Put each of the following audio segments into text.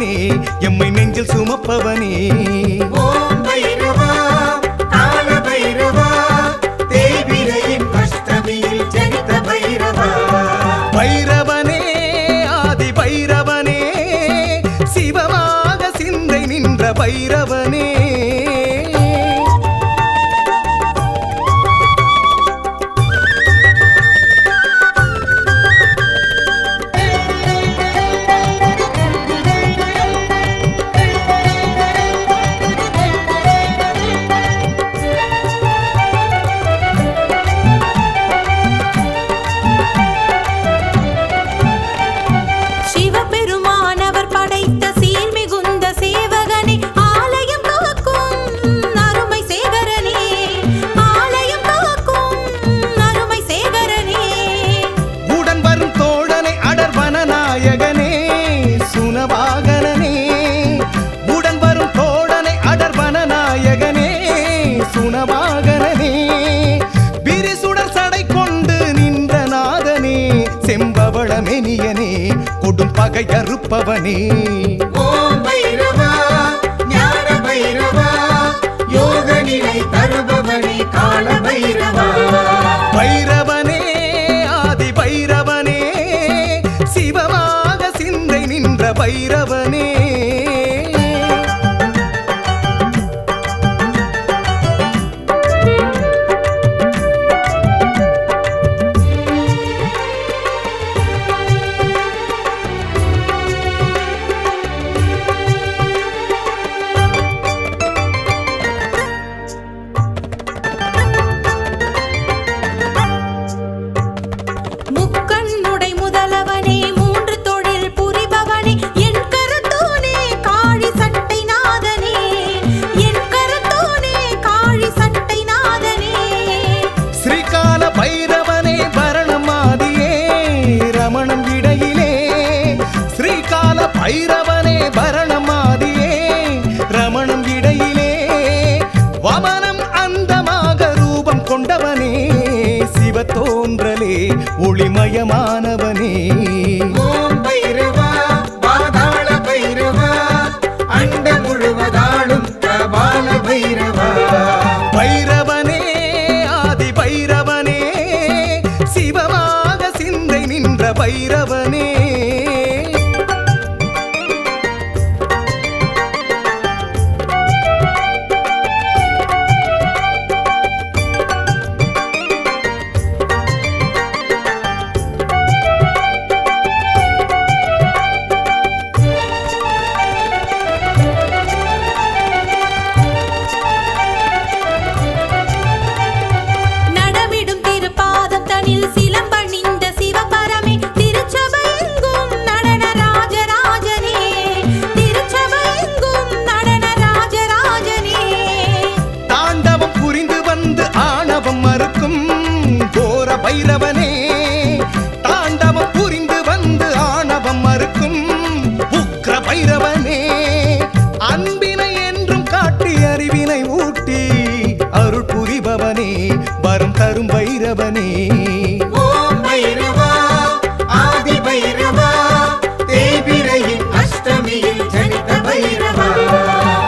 சுமப்பவனே எம்மை நெஞ்சில் சுமப்பவனே. குணவாகனே பிரிசுடர் சடை கொண்டு நின்ற நாதனே செம்பவளமெனியனே கொடும் பகை அறுப்பவனே. ஓ தோன்றலே ஒளி பைரவா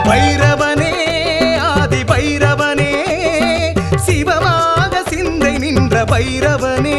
பைரவனே ஆதி பைரவனே சிவமாக சிந்தை நின்ற பைரவனே.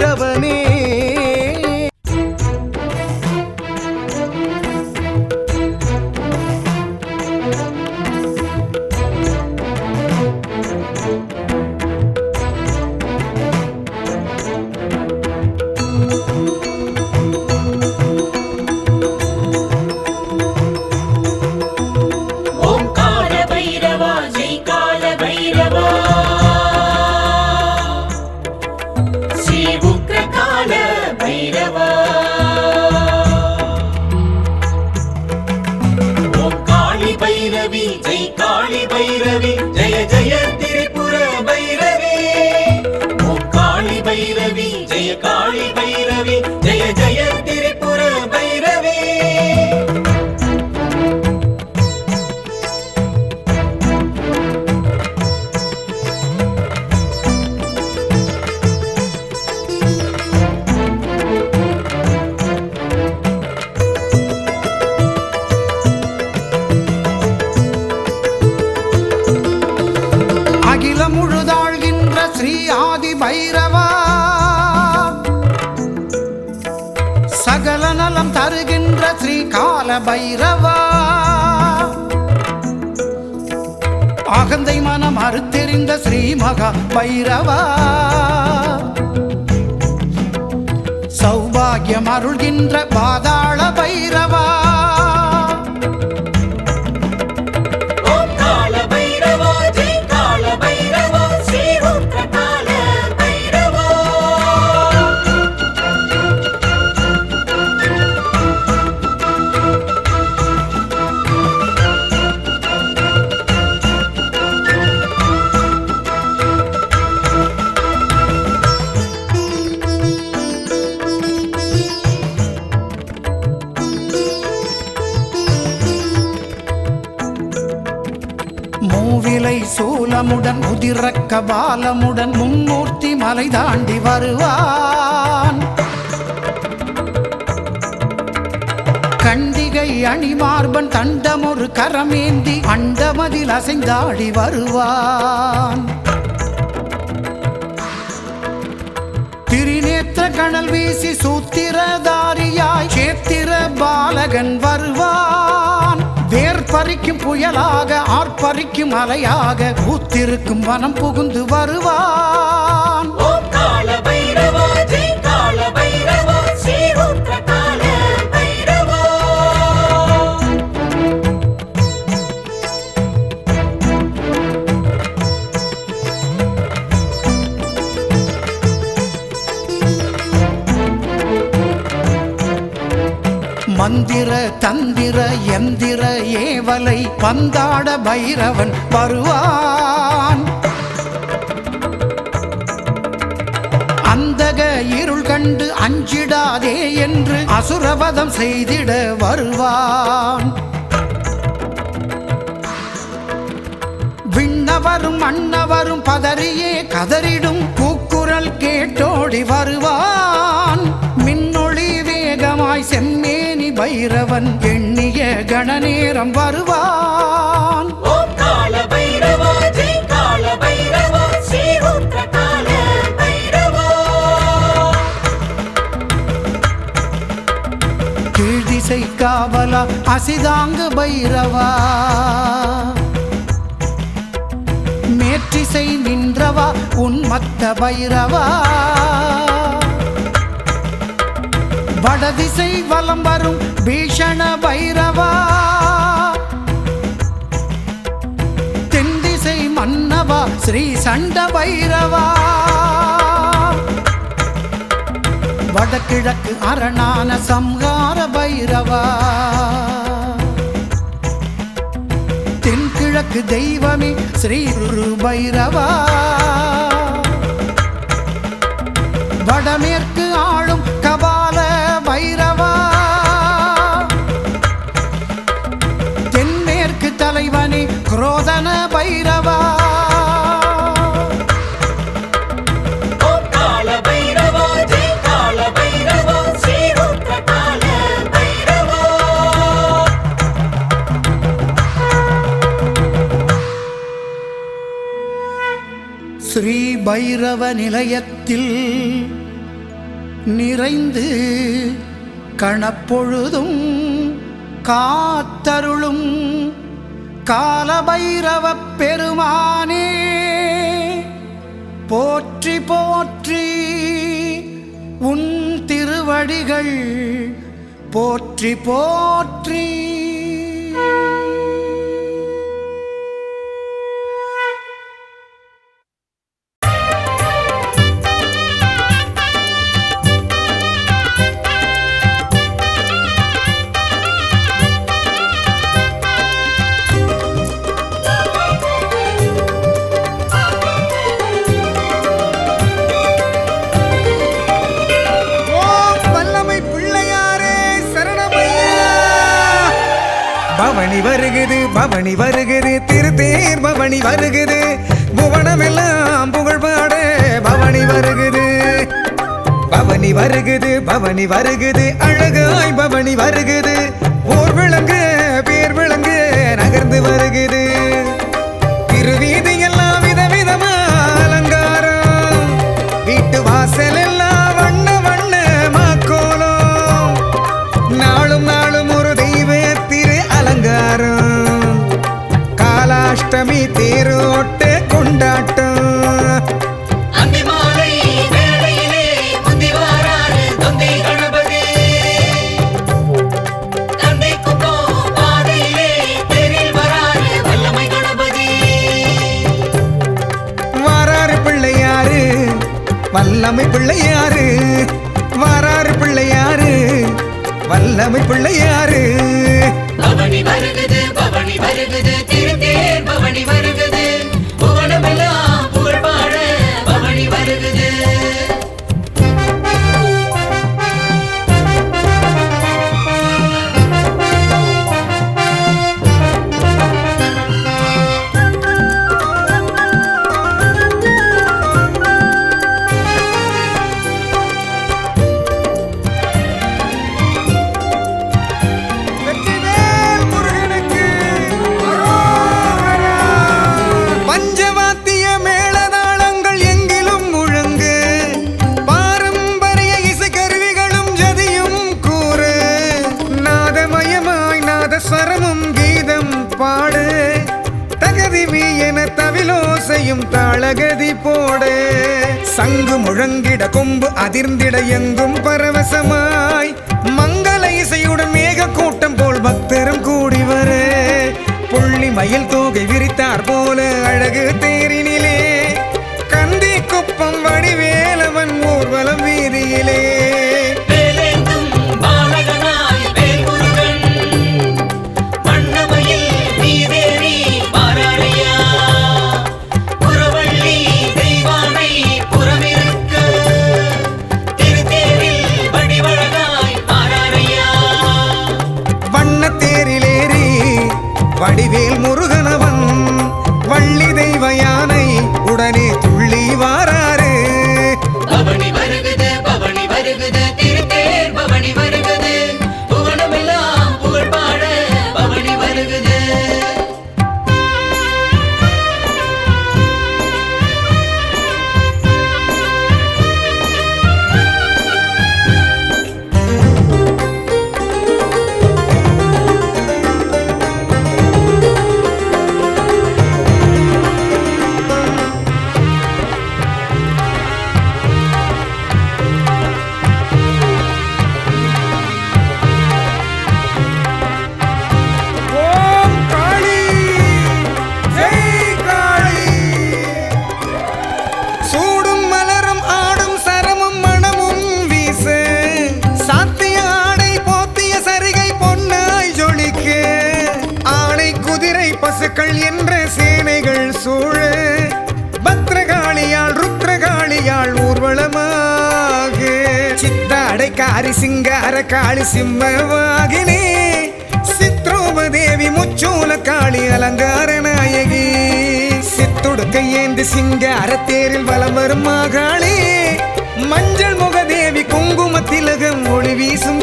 நின்ற பைரவி ஜெய் காளி பைரவி ஜெய ஜெய திரிபுர பைரவி. காளி பைரவி ஜெய காளி பைரவி ஜெய ஜெய பைரவா சகல நலம் தருகின்ற ஸ்ரீ கால பைரவா? அகந்தை மனம் அறுத்தெறிந்த ஸ்ரீ மகா பைரவா? சௌபாகியம் அருள்கின்ற பாதாள பைரவா? சூலமுடன் பாலமுடன் மும்மூர்த்தி மலை தாண்டி வருவான். கண்டிகை அணிமார்பன் தண்டமொரு கரமேந்தி அண்டமதில் அசைந்தாடி வருவான். திரிநேத்திர கணல் வீசி சூத்திரதாரியாய் சேத்திர பாலகன் வருவான். பறிக்கும் புயலாக ஆர்ப்பரிக்கும் அலையாக ஊத்திருக்கும் வனம் புகுந்து வருவான். தந்திர எந்திர ஏவலை பந்தாட பைரவன் வருவான். அந்தக இருள் கண்டு அஞ்சிடாதே என்று அசுரவதம் செய்திட வருவான். விண்ணவரும் அன்னவரும் பதறியே கதறிடும் கூக்குரல் கேட்டோடி வருவான். பைரவன் எண்ணிய கணநேரம் வருவான். கீழ்திசை காவலா அசிதாங்கு பைரவா. மேற்றிசை நின்றவா உன் மத்த பைரவா. வடதிசை வலம் வரும் பீஷண பைரவா. தென் திசை மன்னவா ஸ்ரீ சண்ட பைரவா. வடகிழக்கு அரணான சம்ஹார பைரவா. தென்கிழக்கு தெய்வமே ஸ்ரீ ரு பைரவா. வடமேற்கு பைரவ நிலையத்தில் நிறைந்து கணப்பொழுதும் காத்தருளும் காலபைரவ பெருமானே போற்றி போற்றி உன் திருவடிகள் போற்றி போற்றி பவனி வருகுது பவனி வருகுது திருத்தேர் பவனி வருகுது. புவனமெல்லாம் புகழ் பாட பவனி வருகுது. பவனி வருகுது பவனி வருகுது அழகாய் பவனி வருகுது. ஓர் விளங்கு பேர் விளங்கு நகர்ந்து வருகுது. சரமும் கீதம் பாடு. தகதி மீ என தவிலோசையும் தாளகதி போடு. சங்கு முழங்கிட கொம்பு அதிர்ந்திட எங்கும் பரவசமாய். மங்கள இசையுடன் மேக கூட்டம் போல் பக்தரும் கூடி வரு. புள்ளி மயில் தோகை விரித்தார் போல அழகு தேரினிலே காரி சிங்கார காளி சிம்மவாகினே சித்ரோபதேவி முச்சூல காளி அலங்கார நாயகி. சித்துடுக்க ஏந்தி சிங்கார தேரில் வலம் வரும் மாகாளி. மஞ்சள் முகதேவி குங்கும திலகம் ஒளி வீசும்